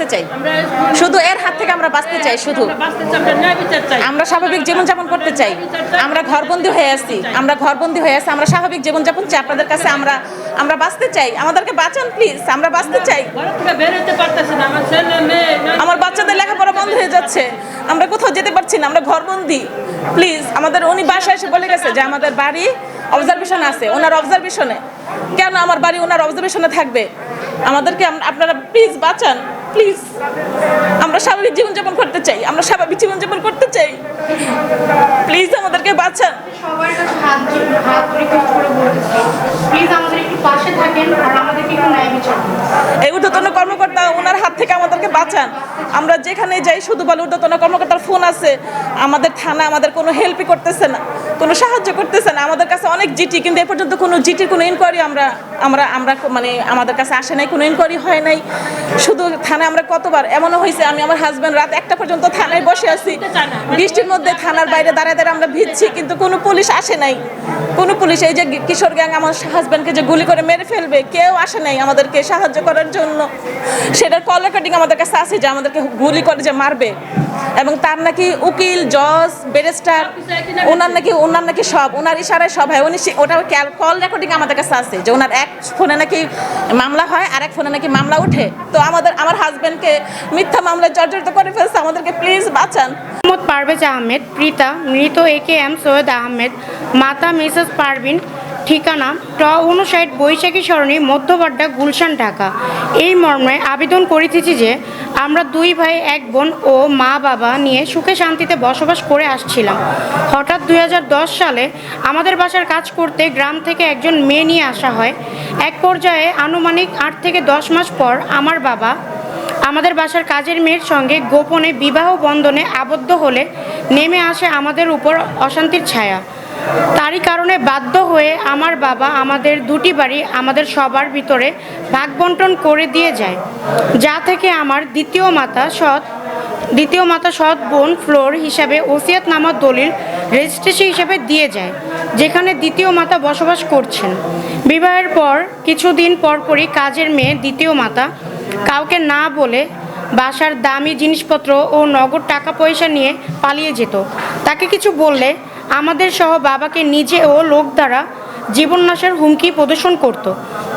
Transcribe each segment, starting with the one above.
বাঁচতে চাই। শুধু এর হাত থেকে আমরা বাঁচতে চাই, শুধু। আমরা স্বাভাবিক জীবনযাপন করতে চাই। আমরা ঘরবন্দি হয়ে আছি। আমরা ঘরবন্দি হয়ে আছি। আমরা স্বাভাবিক জীবনযাপন চাই। আপনাদের কাছে আমরা আমরা বাঁচতে চাই। আমাদেরকে বাঁচান প্লিজ আমরা বাঁচতে চাই। আমার বাচ্চাদের লেখাপড়া বন্ধ হয়ে যাচ্ছে। আমরা কোথাও যেতে পারছি না। আমরা ঘরবন্দি। প্লিজ আমাদের উনি বাসায় এসে বলে গেছে যে আমাদের বাড়ি অবজারভেশন আছে। ওনার অবজারভেশনে কেন আমার বাড়ি ওনার অবজারভেশনে থাকবে? আমাদেরকে আপনারা প্লিজ বাঁচান। প্লিজ আমরা স্বাভাবিক জীবনযাপন করতে চাই আমরা স্বাভাবিক জীবনযাপন করতে চাই। প্লিজ আমাদেরকে বাঁচান সবার কাছে হাত জোড়- হাত রিকোয়েস্ট করে বলতেছি প্লিজ আমাদের একটু পাশে থাকেন আর আমাদেরকে একটু ন্যায় বিচার করুন এই ঊর্ধ্বতন কর্মকর্তা ওনার হাত থেকে আমাদেরকে বাঁচান আমরা যেখানে যাই, শুধু বলে ঊর্ধ্বতন কর্মকর্তার ফোন আছে। আমাদের থানা আমাদের কোনো হেল্পই করতেছে না, কোনো সাহায্য করতেছে না। আমাদের কাছে অনেক জিটি কিন্তু এ পর্যন্ত কোনো জিটির কোনো ইনকোয়ারি আমরা আমরা আমরা মানে আমাদের কাছে আসে নাই, কোনো ইনকোয়ারি হয় নাই। শুধু থানায় আমরা কতবার, এমনও হয়েছে, আমি আমার হাজব্যান্ড রাত একটা পর্যন্ত থানায় বসে আছি। বৃষ্টির মধ্যে থানার বাইরে দাঁড়ায় দাঁড়ায় আমরা ভিজছি, কিন্তু কোনো পুলিশ আসে নাই। কোনো পুলিশ, এই যে কিশোর গ্যাং আমার হাজব্যান্ডকে যে গুলি করে মেরে ফেলবে, কেউ আসে নাই আমাদেরকে সাহায্য করার জন্য। সেটার কল রেকর্ডিং আমাদের কাছে আছে যে আমাদেরকে গুলি করে যে মারবে। এবং তার নাকি উকিল, জজ, ব্যারিস্টার, ওনার নাকি ওনার নাকি সব, ওনার ইশারায় সব হয়। উনি ওটা কল রেকর্ডিং আমাদের কাছে আছে যে ওনার এক ফোনে নাকি মামলা হয়, আর এক ফোনে নাকি মামলা উঠে। তো আমাদের আমার হাজব্যান্ডকে মিথ্যা মামলায় জর্জরিত করে ফেলছে। আমাদেরকে প্লিজ বাঁচান। মোহাম্মদ পারভেজ আহমেদ, প্রীতা, মৃত A K M Syed Ahmed, মাতা মিসেস পারভিন ঠিকানা ট উনষাট বৈশাখী সরণি মধ্যবাড্ডা গুলশান, ঢাকা। এই মর্মে আবেদন করিতেছি যে, আমরা দুই ভাই, এক বোন ও মা বাবা নিয়ে সুখে শান্তিতে বসবাস করে আসছিলাম। হঠাৎ দু হাজার দশ সালে আমাদের বাসার কাজ করতে গ্রাম থেকে একজন মেয়ে নিয়ে আসা হয়। এক পর্যায়ে আনুমানিক আট থেকে দশ মাস পর আমার বাবা আমাদের বাসার কাজের মেয়ের সঙ্গে গোপনে বিবাহ বন্ধনে আবদ্ধ হলে নেমে আসে আমাদের উপর অশান্তির ছায়া। তারই কারণে বাধ্য হয়ে আমার বাবা আমাদের দুটি বাড়ি আমাদের সবার ভিতরে ভাগ বন্টন করে দিয়ে যায়, যা থেকে আমার দ্বিতীয় মাতা সৎ, দ্বিতীয় মাতা সৎ বোন ফ্লোর হিসাবে ওসিয়াত নামা দলিল রেজিস্ট্রেশন হিসাবে দিয়ে যায়, যেখানে দ্বিতীয় মাতা বসবাস করছেন। বিবাহের পর কিছুদিন পরপরই কাজের মেয়ে দ্বিতীয় মাতা কাউকে না বলে বাসার দামি জিনিসপত্র ও নগদ টাকা পয়সা নিয়ে পালিয়ে যেত। তাকে কিছু বললে আমাদের সহ বাবাকে নিজে ও লোক দ্বারা জীবননাশের হুমকি প্রদর্শন করত।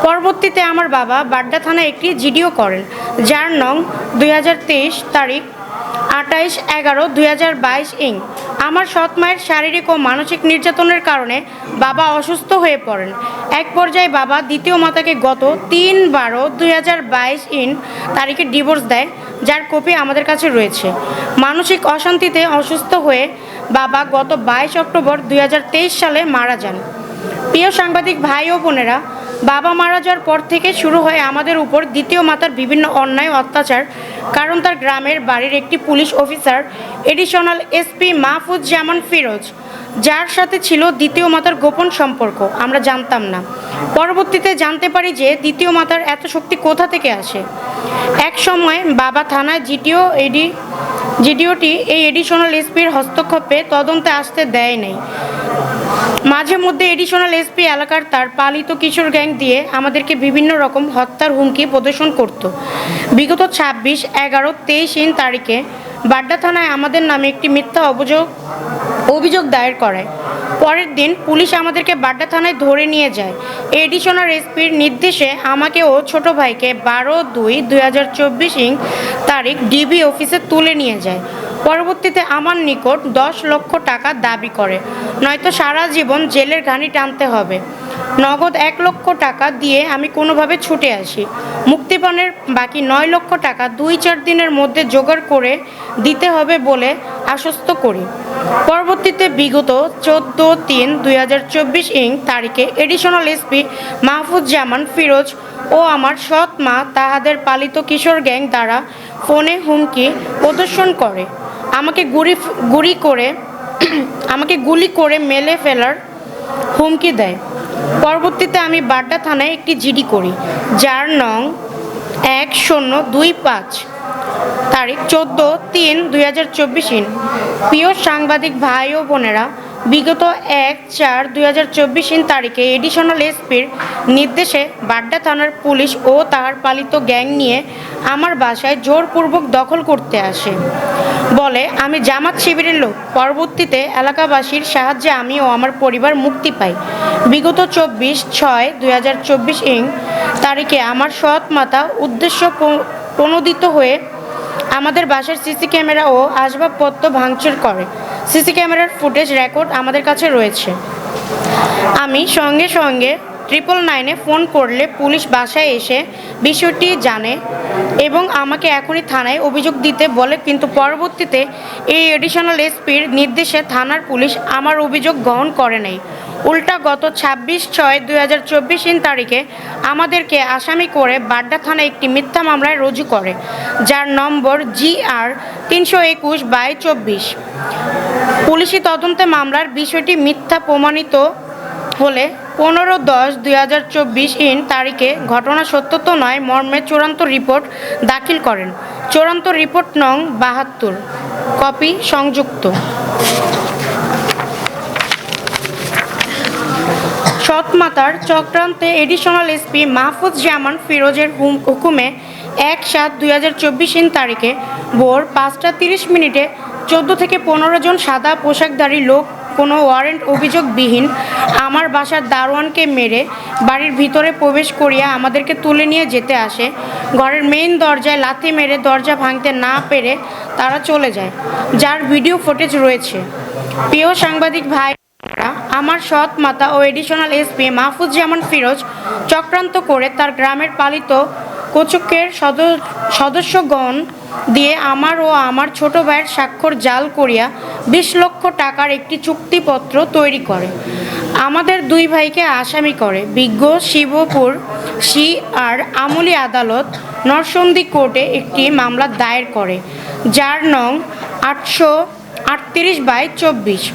পরবর্তীতে আমার বাবা বাড্ডা থানায় একটি জিডিও করেন, যার নং দুই হাজার তেইশ তারিখ আটাইশ এগারো দুই ইং আমার সৎ মায়ের শারীরিক ও মানসিক নির্যাতনের কারণে বাবা অসুস্থ হয়ে পড়েন। এক পর্যায়ে বাবা দ্বিতীয় মাতাকে গত তিন বারো দুই ইন তারিখে ডিভোর্স দেয়, যার কপি আমাদের কাছে রয়েছে। মানসিক অশান্তিতে অসুস্থ হয়ে বাবা গত বাইশ অক্টোবর দুই হাজার তেইশ সালে মারা যান। প্রিয় সাংবাদিক ভাই ও বোনেরা, বাবা মারা যাওয়ার পর থেকে শুরু হয় আমাদের উপর দ্বিতীয় মাতার বিভিন্ন অন্যায় অত্যাচার, কারণ তার গ্রামের বাড়ির একটি police officer, additional SP Mahfuzzaman Firoz, যার সাথে ছিল দ্বিতীয় মাতার গোপন সম্পর্ক, আমরা জানতাম না। পরবর্তীতে জানতে পারি যে দ্বিতীয় মাতার এত শক্তি কোথা থেকে আসে? এক সময় বাবা থানায় জিটিও এডি জিডিওটি এই এডিশনাল এসপির হস্তক্ষেপে তদন্তে আসতে দেয় নাই। মাঝে মধ্যে এডিশনাল এসপি এলাকার তার পালিত কিশোর গ্যাং দিয়ে আমাদেরকে বিভিন্ন রকম হত্যার হুমকি প্রদর্শন করত। বিগত ছাব্বিশ, এগারো, তেইশ ইন তারিখে বাড্ডা থানায় আমাদের নামে একটি মিথ্যা অভিযোগ অভিযোগ দায়ের করায়। পরের দিন পুলিশ আমাদেরকে বাড্ডা থানায় ধরে নিয়ে যায়। এডিশনাল এসপির নির্দেশে আমাকে ও ছোট ভাইকে বারো দুই দুই হাজার চব্বিশ তারিখ ডিবি অফিসে তুলে নিয়ে যায়। পরবর্তীতে আমার নিকট দশ লক্ষ টাকা দাবি করে। নয়তো সারা জীবন জেলের ঘানি টানতে হবে। নগদ এক লক্ষ টাকা দিয়ে আমি কোনোভাবে ছুটে আসি। মুক্তিপণের বাকি নয় লক্ষ টাকা দুই চার দিনের মধ্যে জোগাড় করে দিতে হবে বলে আশ্বস্ত করি। পরবর্তীতে বিগত চোদ্দ তিন দুই হাজার চব্বিশ ইং তারিখে এডিশনাল এসপি মাহফুজ জামান ফিরোজ ও আমার সৎ মা তাহাদের পালিত কিশোর গ্যাং দ্বারা ফোনে হুমকি প্রদর্শন করে। আমাকে গুলি গুলি করে, আমাকে গুলি করে মেলে ফেলার হুমকি দেয়। পরবর্তীতে আমি বাড্ডা থানায় একটি জিডি করি, যার নং এক শূন্য দুই পাঁচ। তারিখ চোদ্দ তিন দুই হাজার চব্বিশ ইন প্রিয় সাংবাদিক ভাই ও বোনেরা, বিগত এক চার দুই হাজার চব্বিশ তারিখে এডিশনাল এসপির নির্দেশে বাড্ডা থানার পুলিশ ও তার পালিত গ্যাং নিয়ে আমার বাসায় জোরপূর্বক দখল করতে আসে। বলে, আমি জামাত শিবিরের লোক। পরবর্তীতে এলাকাবাসীর সাহায্যে আমি ও আমার পরিবার মুক্তি পাই। বিগত চব্বিশ ছয় দুই হাজার চব্বিশ ইং তারিখে আমার সৎ মাতা উদ্দেশ্য প্রণোদিত হয়ে আমাদের বাসার সিসি ক্যামেরা ও আসবাবপত্র ভাঙচুর করে। সিসি ক্যামেরার ফুটেজ রেকর্ড আমাদের কাছে রয়েছে। আমি সঙ্গে সঙ্গে ট্রিপল নাইনে ফোন করলে পুলিশ বাসায় এসে বিষয়টি জানে এবং আমাকে এখনই থানায় অভিযোগ দিতে বলে। কিন্তু পরবর্তীতে এই এডিশনাল এসপির নির্দেশে থানার পুলিশ আমার অভিযোগ গ্রহণ করে নাই। উল্টা গত ছাব্বিশ ছয় দুই হাজার চব্বিশ তারিখে আমাদেরকে আসামি করে বাড্ডা থানায় একটি মিথ্যা মামলায় রুজু করে, যার নম্বর জি আর তিনশো একুশ বাই চব্বিশ। পুলিশি তদন্তে মামলার বিষয়টি মিথ্যা প্রমাণিত হলে পনেরো দশ দুই হাজার চব্বিশ ইন তারিখে ঘটনা সত্যত নয়, মর্মে চূড়ান্ত রিপোর্ট দাখিল করেন। চূড়ান্ত রিপোর্ট নং বাহাত্তর, কপি সংযুক্ত। সৎমাতার চক্রান্তে এডিশনাল এসপি মাহফুজ জামান ফিরোজের হুকুমে এক সাত দুই হাজার চব্বিশ ইন তারিখে ভোর পাঁচটা তিরিশ মিনিটে চোদ্দ থেকে পনেরো জন সাদা পোশাকধারী লোক কোনো ওয়ারেন্ট অভিযোগবিহীন আমার বাসার দারোয়ানকে মেরে বাড়ির ভিতরে প্রবেশ করিয়া আমাদেরকে তুলে নিয়ে যেতে আসে। ঘরের মেইন দরজায় লাথি মেরে দরজা ভাঙতে না পেরে তারা চলে যায়, যার ভিডিও ফুটেজ রয়েছে। প্রিয় সাংবাদিক ভাই আমার সৎ মাতা ও এডিশনাল এসপি মাহফুজ্জামান ফিরোজ চক্রান্ত করে তার গ্রামের পালিত কোচকের সদ- সদস্যগণ দিয়ে আমার ও আমার ছোট ভাইয়ের স্বাক্ষর জাল করিয়া বিশ লক্ষ টাকার একটি চুক্তিপত্র তৈরি করে। আমাদের দুই ভাইকে আসামি করে। বিজ্ঞ শিবপুর সি আর আমলি আদালত নরসন্দী কোর্টে একটি মামলা দায়ের করে, যার নং আটশো আটত্রিশ বাই চব্বিশ।